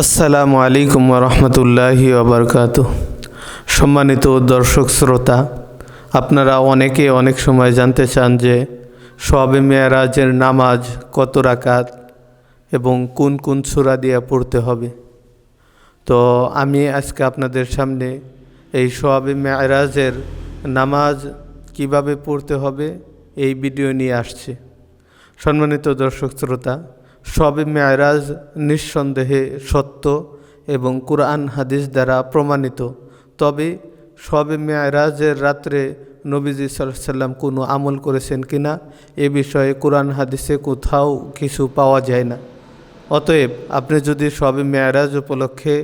আসসালামু আলাইকুম রহমতুল্লাহি ওবরকাত। সম্মানিত দর্শক শ্রোতা, আপনারা অনেকে অনেক সময় জানতে চান যে সবে মেয়ারাজের নামাজ কত রাকাত এবং কোন কোন সুরা দিয়ে পড়তে হবে। তো আমি আজকে আপনাদের সামনে এই সবে মেয়ারাজের নামাজ কীভাবে পড়তে হবে এই ভিডিও নিয়ে আসছে। সম্মানিত দর্শক শ্রোতা সবে মেয়রাজ, নিঃসন্দেহে সত্য এবং কুরআন হাদিস দ্বারা প্রমাণিত। তবে সবে মেয়রাজের রাত্রে নবীজি সাল্লাম কোনো আমল করেছেন কিনা এ বিষয়ে কোরআন হাদিসে কোথাও কিছু পাওয়া যায় না। অতএব আপনি যদি সবে মেয়রাজ উপলক্ষে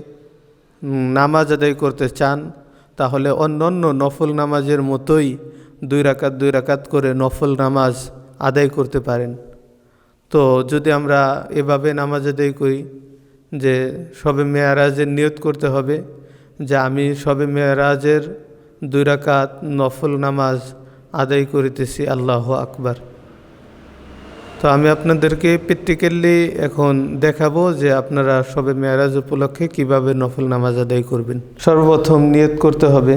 নামাজ আদায় করতে চান, তাহলে অন্য অন্য নফল নামাজের মতোই দুই রাকাত দুই রাকাত করে নফল নামাজ আদায় করতে পারেন। তো যদি আমরা এভাবে নামাজ আদায় করি যে সবে মেয়ারাজের নিয়ত করতে হবে, যে আমি সবে মেয়ারাজের দুই রাকাত নফল নামাজ আদায় করিতেছি, আল্লাহ আকবার। তো আমি আপনাদেরকে প্র্যাকটিক্যালি এখন দেখাবো যে আপনারা সবে মেয়ারাজ উপলক্ষে কীভাবে নফল নামাজ আদায় করবেন। সর্বপ্রথম নিয়ত করতে হবে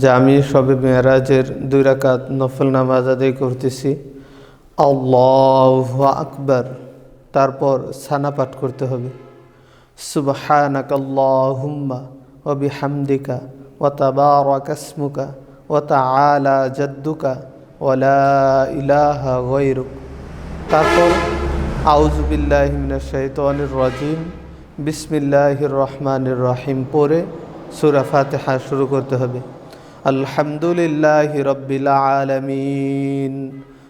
যে আমি সবে মেয়ারাজের দুই রাকাত নফল নামাজ আদায় করতেছি। আল্লাহ আকবর। তারপর সানা পাঠ করতে হবে। সুবহানাক আল্লাহুম্মা ওয়া বিহামদিকা ওয়া তাবারাকা ইসমুকা ওয়া তাআলা জাদ্দুকা ওয়া লা ইলাহা গায়রুক। তারপর আউযু বিল্লাহি রাজিম। বিসমিল্লাহির রহমানির রহিম পড়ে সূরা ফাতিহা শুরু করতে হবে। আলহামদুলিল্লাহি রাব্বিল আলামিন।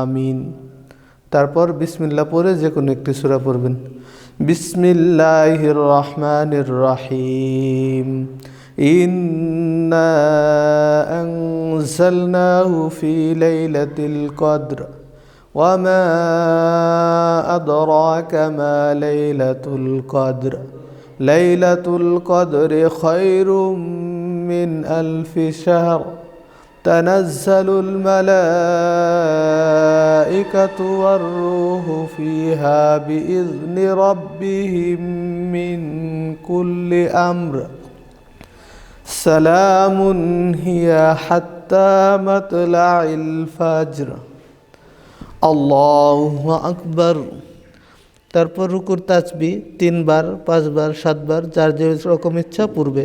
আমিন তারপর বিসমিল্লা পরে যে কোনো একটি সূরা পড়বেন বিসমিল্লাহির রহমানির রহিম ইন্না আনজালনাহু ফি লাইলাতিল কদর وما أدراك ما ليلة القدر ليلة القدر خير من ألف شهر تنزل الملائكة والروح فيها بإذن ربهم من كل أمر سلام هي حتى مطلع الفجر الله أكبر তারপর রুকুর তাসবি তিনবার পাঁচবার সাতবার যার যে রকম ইচ্ছা পূর্বে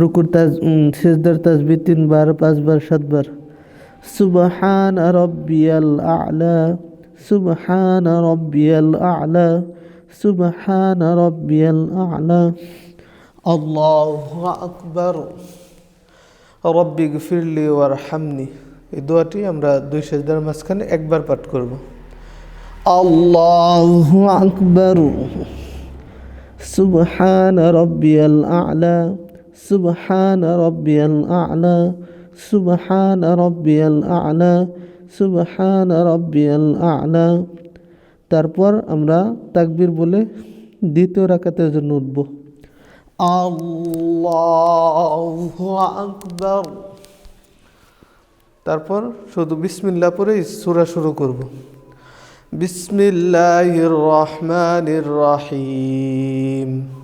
রুকুর তাজ সেজদার তাজবি তিনবার, পাঁচবার, সাতবার। সুবহান রব্বিয়াল আ'লা, সুবহান রব্বিয়াল আ'লা, সুবহান রব্বিয়াল আ'লা। আল্লাহু আকবার। রব্বি গফিরলি ওয়ারহামনি। এই দোয়াটি আমরা দুই সেজদার মাঝখানে একবার পাঠ করব। আল্লাহু আকবার। সুবহান রব্বিয়াল আ'লা সুবহান রব্বিয়াল আ'লা, সুবহান রব্বিয়াল আ'লা, সুবহান রব্বিয়াল আ'লা। তারপর আমরা তাকবীর বলে দ্বিতীয় রাকাতের জন্য উঠব। আকবার। তারপর শুধু বিসমিল্লাহ পরে সূরা শুরু করব। বিসমিল্লাহির রহমানির রহিম।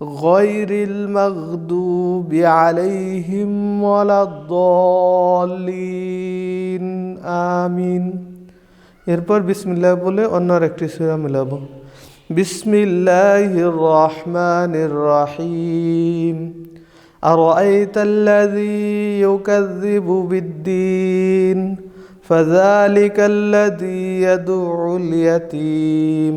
غير المغضوب عليهم ولا الضالين آمين এরপর বিসমিল্লাহ বলে অন্য আরেকটি সূরা মিলাবো বিসমিল্লাহির রহমানির রহিম أرأيت الذي يكذب بالدين فذلك الذي يدعو اليتيم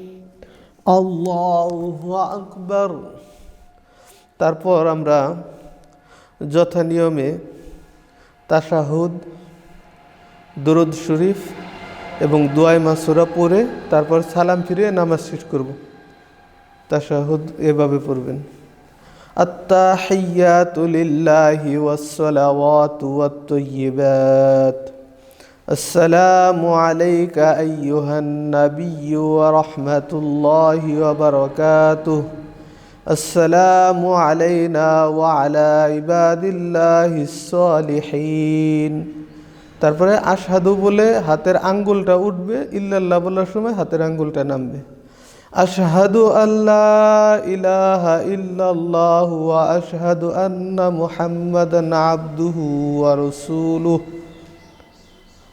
আকবর। তারপর আমরা যথা নিয়মে তাসাহুদ দরুদ শরীফ এবং দোয়াই মাসুরা পরে তারপর সালাম ফিরে নামাজ শেষ করব। তাসাহুদ এভাবে পড়বেন। আত্মাহিয়াতুলিল্লাহি ওয়াসসালাওয়াতু ওয়াত السلام عليك أيها النبي ورحمة الله وبركاته السلام علينا وعلى عباد الله الصالحين তারপরে আশহাদু বলে হাতের আঙ্গুলটা উঠবে ইল্লাল্লাহ বলার সময় হাতের আঙ্গুলটা নামবে আশহাদু আল্লাহ ইলাহা ইল্লাল্লাহ ওয়া আশহাদু আন্না মুহাম্মাদান আবদুহু ওয়া রাসূলুহু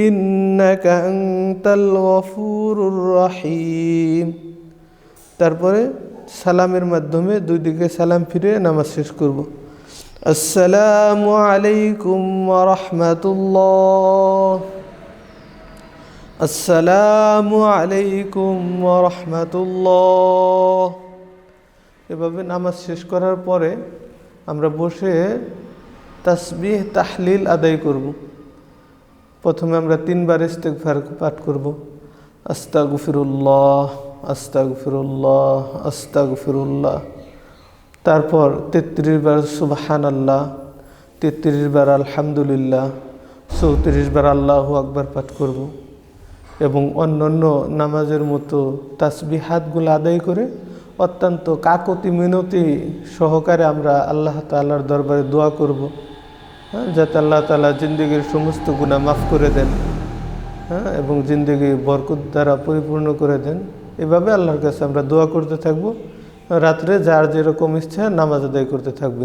ইন্নাকা তারপরে সালামের মাধ্যমে দুই দিকে সালাম ফিরে নামাজ শেষ করব। আসসালামু আলাইকুম রহমতুল্লাহ। আসসালামু আলাইকুম রহমতুল্লাহ। এভাবে নামাজ শেষ করার পরে আমরা বসে তাসবিহ তাহলিল আদায় করব। প্রথমে আমরা তিনবার ইস্তেগফার পাঠ করব। আস্তাগফিরুল্লাহ আস্তাগফিরুল্লাহ আস্তাগফিরুল্লাহ। তারপর তেত্রিশ বার সুবাহান আল্লাহ তেত্রিশ বার আলহামদুলিল্লাহ, চৌত্রিশ বার আল্লাহ আকবার পাঠ করব। এবং অন্যান্য নামাজের মতো তাসবি হাতগুলো আদায় করে অত্যন্ত কাকতি মিনতি সহকারে আমরা আল্লাহ তাল্লার দরবারে দোয়া করব। হ্যাঁ যাতে আল্লাহ তালা জিন্দগির সমস্ত গুণা মাফ করে দেন হ্যাঁ এবং জিন্দগি বরকত দ্বারা পরিপূর্ণ করে দেন। এভাবে আল্লাহর কাছে আমরা দোয়া করতে থাকব। রাত্রে যার যেরকম ইচ্ছা নামাজ আদায় করতে থাকব